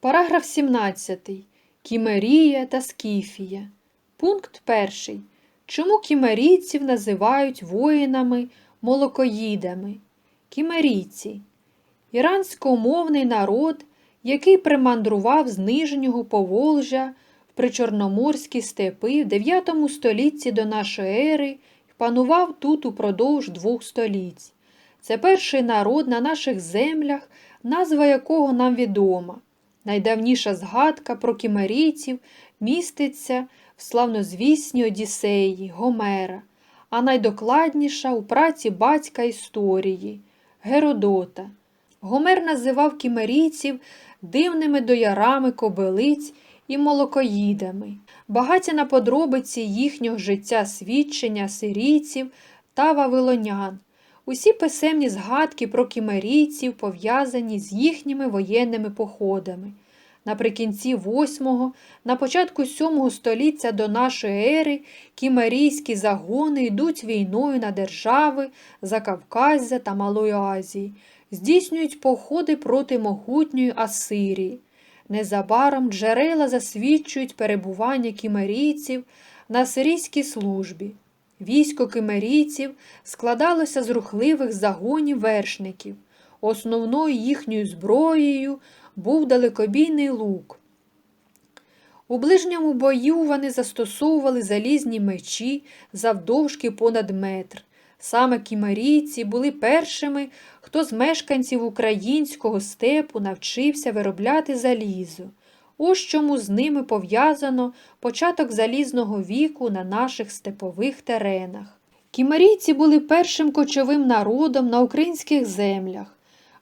Параграф 17. Кімерія та Скіфія. Пункт 1. Чому кімерійців називають воїнами молокоїдами? Кімерійці – іранськомовний народ, який примандрував з Нижнього Поволжя в причорноморські степи в 9 столітті до нашої ери і панував тут упродовж двох століть. Це перший народ на наших землях, назва якого нам відома. Найдавніша згадка про кімерійців міститься в славнозвісній Одіссеї Гомера, а найдокладніша у праці батька історії Геродота. Гомер називав кімерійців дивними доярами кобилиць і молокоїдами, багаті на подробиці їхнього життя свідчення сирійців та вавилонян. Усі писемні згадки про кімерійців пов'язані з їхніми воєнними походами. Наприкінці 8 на початку 7 століття до нашої ери кімерійські загони йдуть війною на держави Закавказя та Малої Азії, здійснюють походи проти могутньої Асирії. Незабаром джерела засвідчують перебування кімерійців на сирійській службі. Військо кимерійців складалося з рухливих загонів вершників. Основною їхньою зброєю був далекобійний лук. У ближньому бою вони застосовували залізні мечі завдовжки понад метр. Саме кімерійці були першими, хто з мешканців українського степу навчився виробляти залізо. Ось чому з ними пов'язано початок залізного віку на наших степових теренах. Кімерійці були першим кочовим народом на українських землях.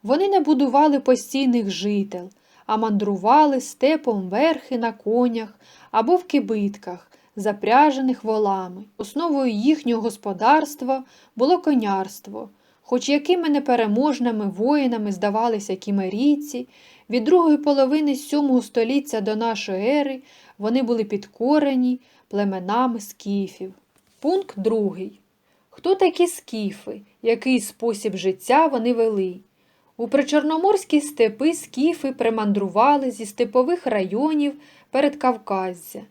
Вони не будували постійних жител, а мандрували степом верхи на конях або в кибитках, запряжених волами. Основою їхнього господарства було конярство. Хоч якими непереможними воїнами здавалися кімерійці, від другої половини сьомого століття до нашої ери вони були підкорені племенами скіфів. Пункт другий. Хто такі скіфи? Який спосіб життя вони вели? У причорноморські степи скіфи примандрували зі степових районів перед Кавказя.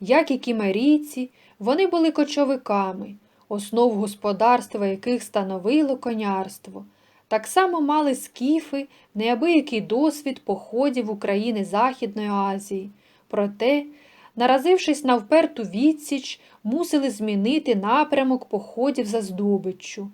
Як і кімерійці, вони були кочовиками, основ господарства яких становило конярство. Так само мали скіфи неабиякий досвід походів України Західної Азії. Проте, наразившись на вперту відсіч, мусили змінити напрямок походів за здобиччю.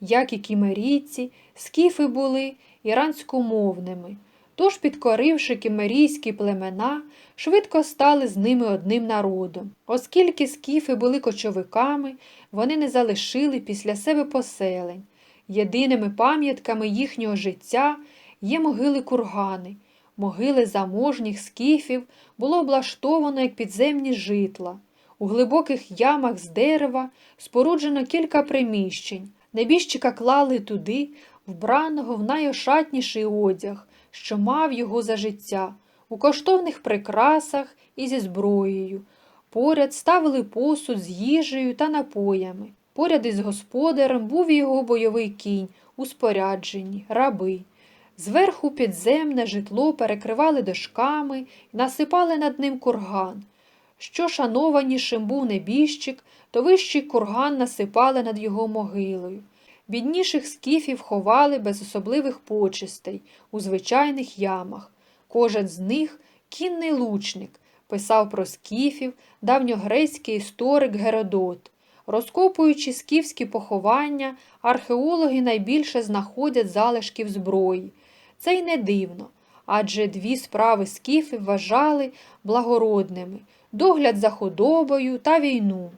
Як і кімерійці, скіфи були іранськомовними, тож, підкоривши кімерійські племена, швидко стали з ними одним народом. Оскільки скіфи були кочовиками, вони не залишили після себе поселень. Єдиними пам'ятками їхнього життя є могили кургани. Могили заможніх скіфів було облаштовано як підземні житла. У глибоких ямах з дерева споруджено кілька приміщень. Небіжчика клали туди, вбраного в найошатніший одяг, що мав його за життя, у коштовних прикрасах і зі зброєю. Поряд ставили посуд з їжею та напоями. Поряд із господарем був його бойовий кінь у раби. Зверху підземне житло перекривали дошками і насипали над ним курган. Що шанованішим був небіжчик, то вищий курган насипали над його могилою. Бідніших скіфів ховали без особливих почестей у звичайних ямах. Кожен з них кінний лучник, писав про скіфів давньогрецький історик Геродот. Розкопуючи скіфські поховання, археологи найбільше знаходять залишків зброї. Це й не дивно, адже дві справи скіфів вважали благородними догляд за худобою та війну.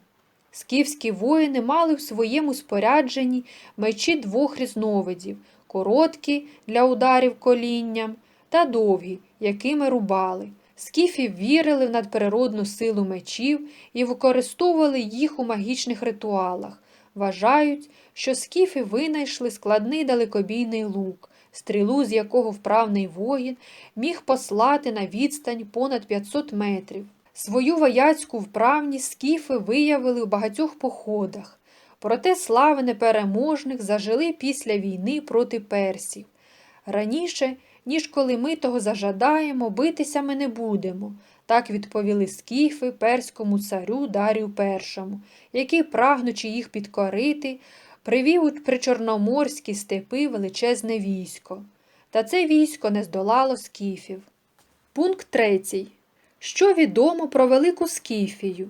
Скіфські воїни мали в своєму спорядженні мечі двох різновидів короткі для ударів колінням та довгі, якими рубали. Скіфів вірили в надприродну силу мечів і використовували їх у магічних ритуалах. Вважають, що скіфи винайшли складний далекобійний лук, стрілу, з якого вправний воїн міг послати на відстань понад 500 метрів. Свою вояцьку вправність скіфи виявили у багатьох походах, проте слави непереможних зажили після війни проти персів. Раніше ніж коли ми того зажадаємо, битися ми не будемо. Так відповіли скіфи перському царю Дарію І, який, прагнучи їх підкорити, привів у причорноморські степи величезне військо. Та це військо не здолало скіфів. Пункт третій. Що відомо про велику скіфію?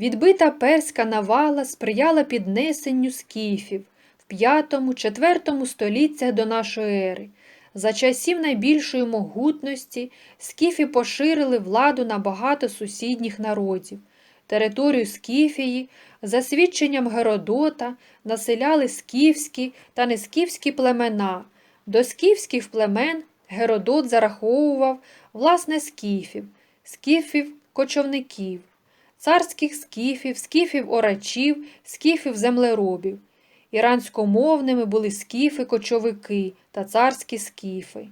Відбита перська навала сприяла піднесенню скіфів в 5-4 століттях до нашої ери. За часів найбільшої могутності скіфи поширили владу на багато сусідніх народів. Територію Скіфії, за свідченням Геродота, населяли скіфські та нескіфські племена. До скіфських племен Геродот зараховував власне скіфів, скіфів-кочовників, царських скіфів, скіфів-орачів, скіфів-землеробів. Іранськомовними були скіфи-кочовики та царські скіфи.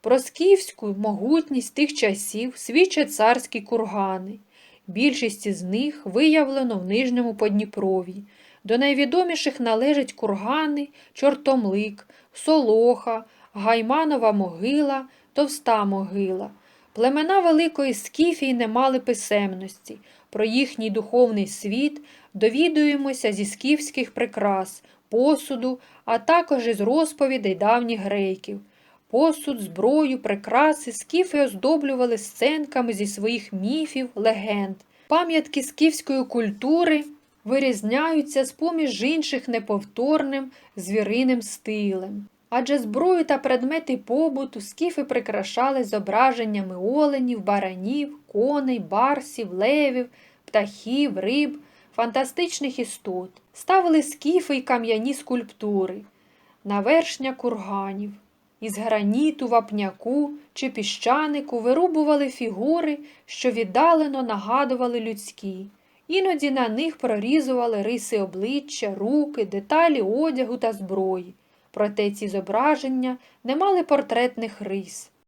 Про скіфську могутність тих часів свідчать царські кургани. Більшість із них виявлено в Нижньому Подніпров'ї. До найвідоміших належать кургани, Чортомлик, Солоха, Гайманова могила, Товста могила. Племена Великої Скіфії не мали писемності. Про їхній духовний світ довідуємося зі скіфських прикрас, посуду, а також із розповідей давніх греків. Посуд, зброю, прикраси скіфи оздоблювали сценками зі своїх міфів, легенд. Пам'ятки скіфської культури вирізняються з-поміж інших неповторним звіриним стилем. Адже зброю та предмети побуту скіфи прикрашали зображеннями оленів, баранів, коней, барсів, левів, птахів, риб, фантастичних істот. Ставили скіфи й кам'яні скульптури, навершня курганів. Із граніту, вапняку чи піщанику вирубували фігури, що віддалено нагадували людські. Іноді на них прорізували риси обличчя, руки, деталі одягу та зброї. Проте ці зображення не мали портретних рис.